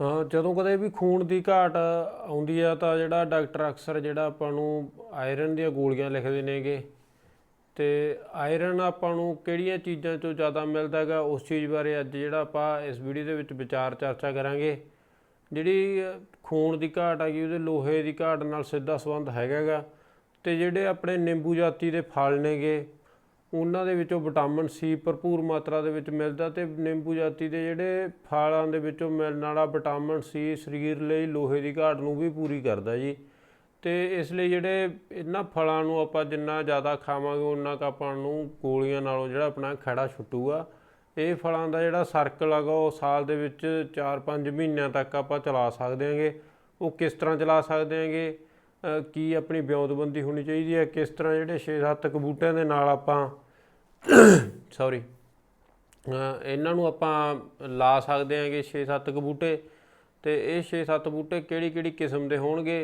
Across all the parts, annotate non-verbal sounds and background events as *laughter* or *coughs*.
ਹਾਂ ਜਦੋਂ ਕਦੇ ਵੀ ਖੂਨ ਦੀ ਘਾਟ ਆਉਂਦੀ ਆ ਤਾਂ ਜਿਹੜਾ ਡਾਕਟਰ ਅਕਸਰ ਜਿਹੜਾ ਆਪਾਂ ਨੂੰ ਆਇਰਨ ਦੀਆਂ ਗੋਲੀਆਂ ਲਿਖਦੇ ਨੇਗੇ। ਤੇ ਆਇਰਨ ਆਪਾਂ ਨੂੰ ਕਿਹੜੀਆਂ ਚੀਜ਼ਾਂ ਤੋਂ ਜ਼ਿਆਦਾ ਮਿਲਦਾ ਹੈਗਾ, ਉਸ ਚੀਜ਼ ਬਾਰੇ ਅੱਜ ਜਿਹੜਾ ਆਪਾਂ ਇਸ ਵੀਡੀਓ ਦੇ ਵਿੱਚ ਵਿਚਾਰ ਚਰਚਾ ਕਰਾਂਗੇ। ਜਿਹੜੀ ਖੂਨ ਦੀ ਘਾਟ ਹੈਗੀ, ਉਹਦੇ ਲੋਹੇ ਦੀ ਘਾਟ ਨਾਲ ਸਿੱਧਾ ਸੰਬੰਧ ਹੈਗਾ ਗਾ ਤੇ ਜਿਹੜੇ ਆਪਣੇ ਨਿੰਬੂ ਜਾਤੀ ਦੇ ਫਲ ਨੇਗੇ ਉਹਨਾਂ ਦੇ ਵਿੱਚੋਂ ਵਿਟਾਮਿਨ ਸੀ ਭਰਪੂਰ ਮਾਤਰਾ ਦੇ ਵਿੱਚ ਮਿਲਦਾ ਤੇ ਨਿੰਬੂ ਜਾਤੀ ਦੇ ਜਿਹੜੇ ਫਲਾਂ ਦੇ ਵਿੱਚੋਂ ਮਿਲਣ ਵਾਲਾ ਵਿਟਾਮਿਨ ਸੀ ਸਰੀਰ ਲਈ ਲੋਹੇ ਦੀ ਘਾਟ ਨੂੰ ਵੀ ਪੂਰੀ ਕਰਦਾ ਜੀ। ਤੇ ਇਸ ਲਈ ਜਿਹੜੇ ਇਹਨਾਂ ਫਲਾਂ ਨੂੰ ਆਪਾਂ ਜਿੰਨਾ ਜ਼ਿਆਦਾ ਖਾਵਾਂਗੇ ਉਨਾ ਕੁ ਆਪਾਂ ਨੂੰ ਗੋਲੀਆਂ ਨਾਲੋਂ ਜਿਹੜਾ ਆਪਣਾ ਖੜਾ ਛੁੱਟੂਗਾ। ਇਹ ਫਲਾਂ ਦਾ ਜਿਹੜਾ ਸਰਕਲ ਹੈਗਾ ਉਹ ਸਾਲ ਦੇ ਵਿੱਚ 4-5 ਮਹੀਨਿਆਂ ਤੱਕ ਆਪਾਂ ਚਲਾ ਸਕਦੇ ਹਾਂਗੇ। ਉਹ ਕਿਸ ਤਰ੍ਹਾਂ ਚਲਾ ਸਕਦੇ ਹਾਂਗੇ? ਕੀ ਆਪਣੀ ਵਿਉਂਤਬੰਦੀ ਹੋਣੀ ਚਾਹੀਦੀ ਹੈ? ਕਿਸ ਤਰ੍ਹਾਂ ਜਿਹੜੇ 6-7 ਕੁ ਬੂਟਿਆਂ ਦੇ ਨਾਲ ਆਪਾਂ *coughs* ਸੌਰੀ ਇਹਨਾਂ ਨੂੰ ਆਪਾਂ ਲਾ ਸਕਦੇ ਹਾਂਗੇ 6-7 ਕੁ ਬੂਟੇ ਤੇ ਇਹ 6-7 ਬੂਟੇ ਕਿਹੜੀ ਕਿਹੜੀ ਕਿਸਮ ਦੇ ਹੋਣਗੇ?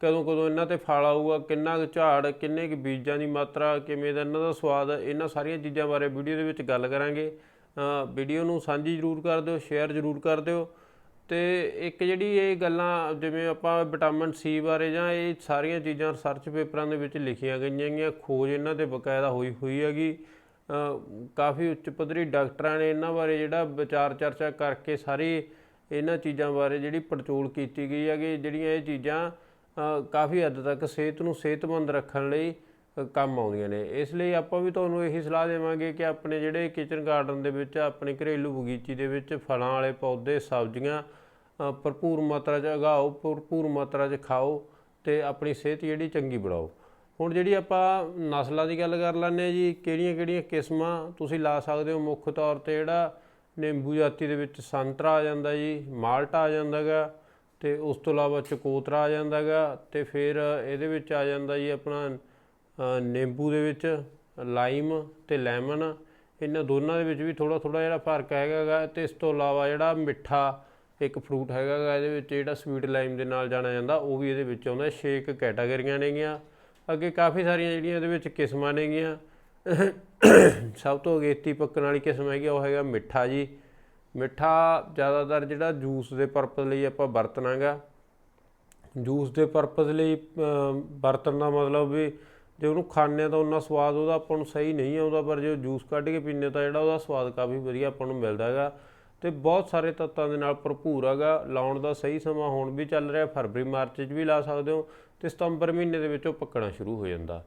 ਕਦੋਂ ਕਦੋਂ ਇਹਨਾਂ ਤੇ ਫਲ ਆਊਗਾ? ਕਿੰਨਾ ਕੁ ਝਾੜ, ਕਿੰਨੇ ਕੁ ਬੀਜਾਂ ਦੀ ਮਾਤਰਾ, ਕਿਵੇਂ ਦਾ ਇਹਨਾਂ ਦਾ ਸਵਾਦ, ਇਹਨਾਂ ਸਾਰੀਆਂ ਚੀਜ਼ਾਂ ਬਾਰੇ ਵੀਡੀਓ ਦੇ ਵਿੱਚ ਗੱਲ ਕਰਾਂਗੇ। ਵੀਡੀਓ ਨੂੰ ਸਾਂਝੀ ਜ਼ਰੂਰ ਕਰ ਦਿਓ, ਸ਼ੇਅਰ ਜ਼ਰੂਰ ਕਰ ਦਿਓ। ਤੇ ਇੱਕ ਜਿਹੜੀ ਇਹ ਗੱਲਾਂ ਜਿਵੇਂ ਆਪਾਂ ਵਿਟਾਮਿਨ ਸੀ ਬਾਰੇ ਜਾਂ ਇਹ ਸਾਰੀਆਂ ਚੀਜ਼ਾਂ ਰਿਸਰਚ ਪੇਪਰਾਂ ਦੇ ਵਿੱਚ ਲਿਖੀਆਂ ਗਈਆਂ ਹੈਗੀਆਂ, ਖੋਜ ਇਹਨਾਂ ਤੇ ਬਕਾਇਦਾ ਹੋਈ ਹੋਈ ਹੈਗੀ। ਕਾਫੀ ਉੱਚ ਪੱਧਰੀ ਡਾਕਟਰਾਂ ਨੇ ਇਹਨਾਂ ਬਾਰੇ ਜਿਹੜਾ ਵਿਚਾਰ ਚਰਚਾ ਕਰਕੇ ਸਾਰੀ ਇਹਨਾਂ ਚੀਜ਼ਾਂ ਬਾਰੇ ਜਿਹੜੀ ਪੜਚੋਲ ਕੀਤੀ ਗਈ ਹੈਗੀ, ਜਿਹੜੀਆਂ ਇਹ ਚੀਜ਼ਾਂ ਕਾਫੀ ਹੱਦ ਤੱਕ ਸਿਹਤ ਨੂੰ ਸਿਹਤਮੰਦ ਰੱਖਣ ਲਈ ਕੰਮ ਆਉਂਦੀਆਂ ਨੇ। ਇਸ ਲਈ ਆਪਾਂ ਵੀ ਤੁਹਾਨੂੰ ਇਹੀ ਸਲਾਹ ਦੇਵਾਂਗੇ ਕਿ ਆਪਣੇ ਜਿਹੜੇ ਕਿਚਨ ਗਾਰਡਨ ਦੇ ਵਿੱਚ, ਆਪਣੇ ਘਰੇਲੂ ਬਗੀਚੀ ਦੇ ਵਿੱਚ ਫਲਾਂ ਵਾਲੇ ਪੌਦੇ, ਸਬਜ਼ੀਆਂ ਭਰਪੂਰ ਮਾਤਰਾ 'ਚ ਉਗਾਓ, ਭਰਪੂਰ ਮਾਤਰਾ 'ਚ ਖਾਓ ਤੇ ਆਪਣੀ ਸਿਹਤ ਜਿਹੜੀ ਚੰਗੀ ਬਣਾਓ। ਹੁਣ ਜਿਹੜੀ ਆਪਾਂ ਨਸਲਾਂ ਦੀ ਗੱਲ ਕਰ ਲੈਂਦੇ ਹਾਂ ਜੀ ਕਿਹੜੀਆਂ ਕਿਹੜੀਆਂ ਕਿਸਮਾਂ ਤੁਸੀਂ ਲਾ ਸਕਦੇ ਹੋ? ਮੁੱਖ ਤੌਰ ਤੇ ਜਿਹੜਾ ਨਿੰਬੂ ਜਾਤੀ ਦੇ ਵਿੱਚ ਸੰਤਰਾ ਆ ਜਾਂਦਾ ਜੀ, ਮਾਲਟਾ ਆ ਜਾਂਦਾ ਗਾ, ਤੇ ਉਸ ਤੋਂ ਇਲਾਵਾ ਚਕੋਤਰਾ ਆ ਜਾਂਦਾ ਗਾ, ਤੇ ਫਿਰ ਇਹਦੇ ਵਿੱਚ ਆ ਜਾਂਦਾ ਜੀ ਆਪਣਾ ਨਿੰਬੂ ਦੇ ਵਿੱਚ, ਲਾਈਮ ਤੇ ਲੈਮਨ, ਇਹਨਾਂ ਦੋਨਾਂ ਦੇ ਵਿੱਚ ਵੀ ਥੋੜਾ ਥੋੜਾ ਜਿਹੜਾ ਫ਼ਰਕ ਹੈਗਾ ਗਾ। ਤੇ ਇਸ ਤੋਂ ਇਲਾਵਾ ਜਿਹੜਾ ਮਿੱਠਾ ਇੱਕ ਫਰੂਟ ਹੈਗਾ ਗਾ, ਇਹਦੇ ਵਿੱਚ ਜਿਹੜਾ ਸਵੀਟ ਲਾਈਮ ਦੇ ਨਾਲ ਜਾਣਿਆ ਜਾਂਦਾ, ਉਹ ਵੀ ਇਹਦੇ ਵਿੱਚ ਆਉਂਦਾ। ਛੇ ਇੱਕ ਕੈਟਾਗਰੀਆਂ ਨੇਗੀਆਂ ਅੱਗੇ ਕਾਫੀ ਸਾਰੀਆਂ ਜਿਹੜੀਆਂ ਇਹਦੇ ਵਿੱਚ ਕਿਸਮਾਂ ਨੇਗੀਆਂ ਸਭ ਤੋਂ ਅਗੇਤੀ ਪੱਕਣ ਵਾਲੀ ਕਿਸਮ ਹੈਗੀ ਉਹ ਹੈਗਾ ਮਿੱਠਾ ਜੀ। ਮਿੱਠਾ ਜ਼ਿਆਦਾਤਰ ਜਿਹੜਾ ਜੂਸ ਦੇ ਪਰਪਸ ਲਈ ਆਪਾਂ ਵਰਤਣਾਗਾ। ਜੂਸ ਦੇ ਪਰਪਸ ਲਈ ਵਰਤਣ ਦਾ ਮਤਲਬ ਵੀ ਜੇ ਉਹਨੂੰ ਖਾਣੇ ਤਾਂ ਉਹਨਾਂ ਸਵਾਦ ਉਹਦਾ ਆਪਾਂ ਨੂੰ ਸਹੀ ਨਹੀਂ ਆਉਂਦਾ ਪਰ ਜੇ ਜੂਸ ਕੱਢ ਕੇ ਪੀਨੇ ਤਾਂ ਜਿਹੜਾ ਉਹਦਾ ਸਵਾਦ ਕਾਫੀ ਵਧੀਆ ਆਪਾਂ ਨੂੰ ਮਿਲਦਾ ਹੈਗਾ। ਤੇ ਬਹੁਤ ਸਾਰੇ ਤੱਤਾਂ ਦੇ ਨਾਲ ਭਰਪੂਰ ਹੈਗਾ। ਲਾਉਣ ਦਾ ਸਹੀ ਸਮਾਂ ਹੁਣ ਵੀ ਚੱਲ ਰਿਹਾ, ਫਰਵਰੀ, ਮਾਰਚ 'ਚ ਵੀ ਲਾ ਸਕਦੇ ਹੋ ਤੇ ਸਤੰਬਰ ਮਹੀਨੇ ਦੇ ਵਿੱਚ ਉਹ ਪੱਕਣਾ ਸ਼ੁਰੂ ਹੋ ਜਾਂਦਾ।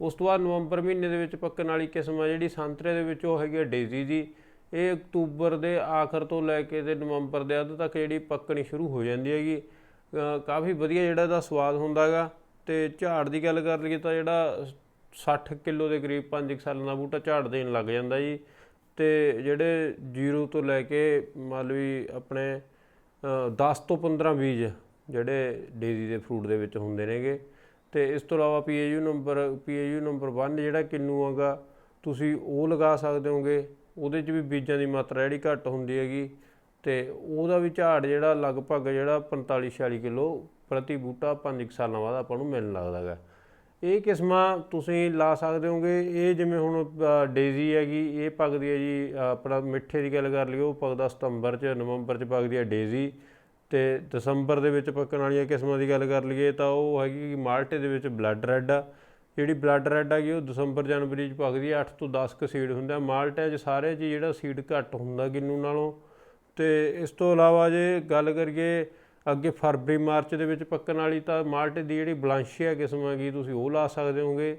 ਉਸ ਤੋਂ ਬਾਅਦ ਨਵੰਬਰ ਮਹੀਨੇ ਦੇ ਵਿੱਚ ਪੱਕਣ ਵਾਲੀ ਕਿਸਮ ਆ ਜਿਹੜੀ ਸੰਤਰੇ ਦੇ ਵਿੱਚ ਉਹ ਹੈਗੀ ਆ ਡੇਜ਼ੀ ਜੀ। ਇਹ ਅਕਤੂਬਰ ਦੇ ਆਖਰ ਤੋਂ ਲੈ ਕੇ ਤੇ ਨਵੰਬਰ ਦੇ ਅੱਧ ਤੱਕ ਜਿਹੜੀ ਪੱਕਣੀ ਸ਼ੁਰੂ ਹੋ ਜਾਂਦੀ ਹੈਗੀ। ਕਾਫੀ ਵਧੀਆ ਜਿਹੜਾ ਇਹਦਾ ਸਵਾਦ ਹੁੰਦਾ ਹੈਗਾ। ਤੇ ਝਾੜ ਦੀ ਗੱਲ ਕਰ ਲਈਏ ਤਾਂ ਜਿਹੜਾ 60 ਕਿਲੋ ਦੇ ਕਰੀਬ 5 ਸਾਲਾਂ ਦਾ ਬੂਟਾ ਝਾੜ ਦੇਣ ਲੱਗ ਜਾਂਦਾ ਜੀ। ਤੇ ਜਿਹੜੇ 0 ਤੋਂ ਲੈ ਕੇ ਮੰਨ ਲਓ ਆਪਣੇ ਅ, 10 ਤੋਂ 15 ਬੀਜ ਜਿਹੜੇ ਡੇਜ਼ੀ ਦੇ ਫਰੂਟ ਦੇ ਵਿੱਚ ਹੁੰਦੇ ਨੇਗੇ। ਤੇ ਇਸ ਤੋਂ ਇਲਾਵਾ ਪੀਏਯੂ ਨੰਬਰ ਪੀਏਯੂ ਨੰਬਰ 1 ਜਿਹੜਾ ਕਿੰਨੂ ਹੈਗਾ ਤੁਸੀਂ ਉਹ ਲਗਾ ਸਕਦੇ ਹੋਗੇ। ਉਹਦੇ 'ਚ ਵੀ ਬੀਜਾਂ ਦੀ ਮਾਤਰਾ ਜਿਹੜੀ ਘੱਟ ਹੁੰਦੀ ਹੈਗੀ। ਤੇ ਉਹਦਾ ਵੀ ਝਾੜ ਜਿਹੜਾ ਲਗਭਗ ਜਿਹੜਾ 45 46 ਕਿਲੋ ਪ੍ਰਤੀ ਬੂਟਾ 5 ਸਾਲਾਂ ਬਾਅਦ ਆਪਾਂ ਨੂੰ ਮਿਲਣ ਲੱਗਦਾ ਹੈਗਾ ਇਹ ਕਿਸਮਾਂ ਤੁਸੀਂ ਲਾ ਸਕਦੇ ਹੋਗੇ, ਇਹ ਜਿਵੇਂ ਹੁਣ ਡੇਜ਼ੀ ਹੈਗੀ, ਇਹ ਪੱਕਦੀ ਹੈ ਜੀ ਆਪਣਾ ਮਿੱਠੇ ਦੀ ਗੱਲ ਕਰ ਲਈਏ ਉਹ ਪੱਕਦਾ ਸਤੰਬਰ 'ਚ, ਨਵੰਬਰ 'ਚ ਪੱਕਦੀ ਹੈ ਡੇਜ਼ੀ। ਤੇ ਦਸੰਬਰ ਦੇ ਵਿੱਚ ਪੱਕਣ ਵਾਲੀਆਂ ਕਿਸਮਾਂ ਦੀ ਗੱਲ ਕਰ ਲਈਏ ਤਾਂ ਉਹ ਹੈਗੀ ਮਾਲਟੇ ਦੇ ਵਿੱਚ ਬਲੱਡ ਰੈੱਡ ਆ। ਜਿਹੜੀ ਬਲੱਡ ਰੈੱਡ ਹੈਗੀ, ਉਹ ਦਸੰਬਰ ਜਨਵਰੀ 'ਚ ਪੱਕਦੀ ਹੈ 8 ਤੋਂ 10 ਕੁ ਸੀਡ ਹੁੰਦਾ ਮਾਲਟੇ 'ਚ ਸਾਰੇ 'ਚ ਜਿਹੜਾ ਸੀਡ ਘੱਟ ਹੁੰਦਾ ਕਿੰਨੂ ਨਾਲੋਂ। ਤੇ ਇਸ ਤੋਂ ਇਲਾਵਾ ਜੇ ਗੱਲ ਕਰੀਏ ਅੱਗੇ ਫਰਵਰੀ, ਮਾਰਚ ਦੇ ਵਿੱਚ ਪੱਕਣ ਵਾਲੀ ਤਾਂ ਮਾਲਟੇ ਦੀ ਜਿਹੜੀ ਬਲਾਂਸ਼ੀਆ ਕਿਸਮ ਹੈਗੀ, ਤੁਸੀਂ ਉਹ ਲਾ ਸਕਦੇ ਹੋਗੇ।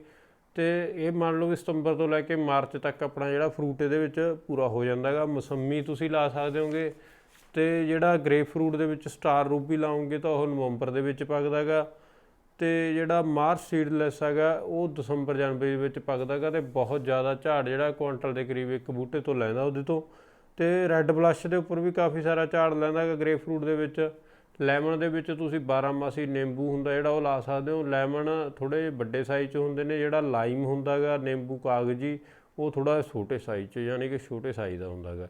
ਤੇ ਇਹ ਮੰਨ ਲਓ ਵੀ ਸਤੰਬਰ ਤੋਂ ਲੈ ਕੇ ਮਾਰਚ ਤੱਕ ਆਪਣਾ ਜਿਹੜਾ ਫਰੂਟ ਇਹਦੇ ਵਿੱਚ ਪੂਰਾ ਹੋ ਜਾਂਦਾ ਹੈਗਾ। ਮੌਸਮੀ ਤੁਸੀਂ ਲਾ ਸਕਦੇ ਹੋਗੇ। ਤੇ ਜਿਹੜਾ ਗ੍ਰੇਪ ਫਰੂਟ ਦੇ ਵਿੱਚ ਸਟਾਰ ਰੂਬੀ ਲਾਉਂਗੇ ਤਾਂ ਉਹ ਨਵੰਬਰ ਦੇ ਵਿੱਚ ਪੱਕਦਾ ਹੈਗਾ। ਤੇ ਜਿਹੜਾ ਮਾਰਚ ਸੀਡਲੈਸ ਹੈਗਾ, ਉਹ ਦਸੰਬਰ, ਜਨਵਰੀ ਦੇ ਵਿੱਚ ਪੱਕਦਾ ਹੈਗਾ ਤੇ ਬਹੁਤ ਜ਼ਿਆਦਾ ਝਾੜ ਜਿਹੜਾ ਕੁਆਂਟਲ ਦੇ ਕਰੀਬ ਇੱਕ ਬੂਟੇ ਤੋਂ ਲੈਂਦਾ ਉਹਦੇ ਤੋਂ। ਤੇ ਰੈੱਡ ਬਲਸ਼ ਦੇ ਉੱਪਰ ਵੀ ਕਾਫੀ ਸਾਰਾ ਝਾੜ ਲੈਂਦਾ ਹੈਗਾ ਗ੍ਰੇਪ ਫਰੂਟ ਦੇ ਵਿੱਚ। ਲੈਮਨ ਦੇ ਵਿੱਚ ਤੁਸੀਂ 12 ਮਾਸੀ ਨਿੰਬੂ ਹੁੰਦਾ ਜਿਹੜਾ ਉਹ ਲਾ ਸਕਦੇ ਹੋ। ਲੈਮਨ ਥੋੜੇ ਵੱਡੇ ਸਾਈਜ਼ 'ਚ ਹੁੰਦੇ ਨੇ, ਜਿਹੜਾ ਲਾਈਮ ਹੁੰਦਾ ਹੈਗਾ ਨਿੰਬੂ ਕਾਗਜੀ, ਉਹ ਥੋੜਾ ਛੋਟੇ ਸਾਈਜ਼ 'ਚ, ਯਾਨੀ ਕਿ ਛੋਟੇ ਸਾਈਜ਼ ਦਾ ਹੁੰਦਾ ਹੈਗਾ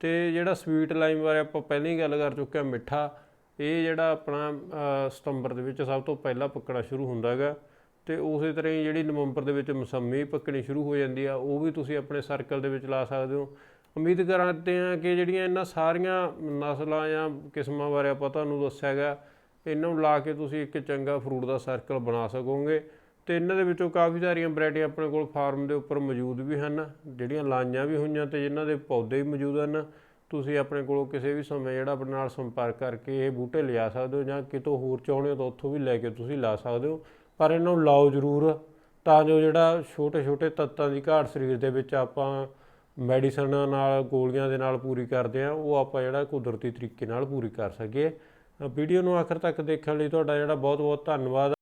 ਤੇ ਜਿਹੜਾ ਸਵੀਟ ਲਾਈਮ ਬਾਰੇ ਆਪਾਂ ਪਹਿਲਾਂ ਹੀ ਗੱਲ ਕਰ ਚੁੱਕੇ ਹਾਂ, ਮਿੱਠਾ, ਇਹ ਜਿਹੜਾ ਆਪਣਾ ਸਤੰਬਰ ਦੇ ਵਿੱਚ ਸਭ ਤੋਂ ਪਹਿਲਾਂ ਪੱਕਣਾ ਸ਼ੁਰੂ ਹੁੰਦਾ ਹੈਗਾ ਤੇ ਉਸੇ ਤਰ੍ਹਾਂ ਹੀ ਜਿਹੜੀ ਨਵੰਬਰ ਦੇ ਵਿੱਚ ਮੌਸਮੀ ਪੱਕਣੀ ਸ਼ੁਰੂ ਹੋ ਜਾਂਦੀ ਆ, ਉਹ ਵੀ ਤੁਸੀਂ ਆਪਣੇ ਸਰਕਲ ਦੇ ਵਿੱਚ ਲਾ ਸਕਦੇ ਹੋ। ਉਮੀਦ ਕਰਦੇ ਹਾਂ ਕਿ ਜਿਹੜੀਆਂ ਇਹਨਾਂ ਸਾਰੀਆਂ ਨਸਲਾਂ ਜਾਂ ਕਿਸਮਾਂ ਬਾਰੇ ਆਪਾਂ ਤੁਹਾਨੂੰ ਦੱਸਿਆ ਗਿਆ ਇਹਨਾਂ ਨੂੰ ਲਾ ਕੇ ਤੁਸੀਂ ਇੱਕ ਚੰਗਾ ਫਰੂਟ ਦਾ ਸਰਕਲ ਬਣਾ ਸਕੋਗੇ। ਤੇ ਇਹਨਾਂ ਦੇ ਵਿੱਚੋਂ ਕਾਫੀ ਸਾਰੀਆਂ ਵੈਰਾਈਟੀਆਂ ਆਪਣੇ ਕੋਲ ਫਾਰਮ ਦੇ ਉੱਪਰ ਮੌਜੂਦ ਵੀ ਹਨ, ਜਿਹੜੀਆਂ ਲਾਈਆਂ ਵੀ ਹੋਈਆਂ ਤੇ ਜਿਨ੍ਹਾਂ ਦੇ ਪੌਦੇ ਵੀ ਮੌਜੂਦ ਹਨ। ਤੁਸੀਂ ਆਪਣੇ ਕੋਲੋਂ ਕਿਸੇ ਵੀ ਸਮੇਂ ਜਿਹੜਾ ਆਪਣੇ ਨਾਲ ਸੰਪਰਕ ਕਰਕੇ ਇਹ ਬੂਟੇ ਲਿਆ ਸਕਦੇ ਹੋ ਜਾਂ ਕਿਤੋਂ ਹੋਰ ਚਾਹੁੰਦੇ ਹੋ ਤਾਂ ਉੱਥੋਂ ਵੀ ਲੈ ਕੇ ਤੁਸੀਂ ਲਾ ਸਕਦੇ ਹੋ। ਪਰ ਇਹਨਾਂ ਨੂੰ ਲਾਓ ਜ਼ਰੂਰ, ਤਾਂ ਜੋ ਜਿਹੜਾ ਛੋਟੇ ਛੋਟੇ ਤੱਤਾਂ ਦੀ ਘਾਟ ਸਰੀਰ ਦੇ ਵਿੱਚ ਆਪਾਂ ਮੈਡੀਸਨ ਨਾਲ, ਗੋਲੀਆਂ ਦੇ ਨਾਲ ਪੂਰੀ ਕਰਦੇ ਆ, ਉਹ ਆਪਾਂ ਜਿਹੜਾ ਕੁਦਰਤੀ ਤਰੀਕੇ ਨਾਲ ਪੂਰੀ ਕਰ ਸਕੀਏ। ਵੀਡੀਓ ਨੂੰ ਆਖਰ ਤੱਕ ਦੇਖਣ ਲਈ ਤੁਹਾਡਾ ਜਿਹੜਾ ਬਹੁਤ ਬਹੁਤ ਧੰਨਵਾਦ।